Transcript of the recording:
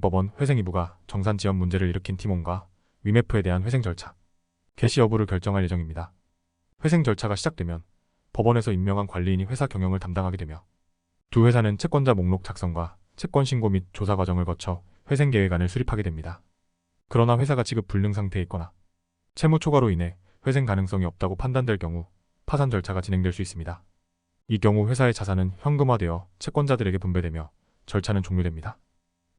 법원 회생 이부가 정산 지연 문제를 일으킨 티몬과 위메프에 대한 회생 절차, 개시 여부를 결정할 예정입니다. 회생 절차가 시작되면 법원에서 임명한 관리인이 회사 경영을 담당하게 되며 두 회사는 채권자 목록 작성과 채권 신고 및 조사 과정을 거쳐 회생 계획안을 수립하게 됩니다. 그러나 회사가 지급 불능 상태에 있거나 채무 초과로 인해 회생 가능성이 없다고 판단될 경우 파산 절차가 진행될 수 있습니다. 이 경우 회사의 자산은 현금화되어 채권자들에게 분배되며 절차는 종료됩니다.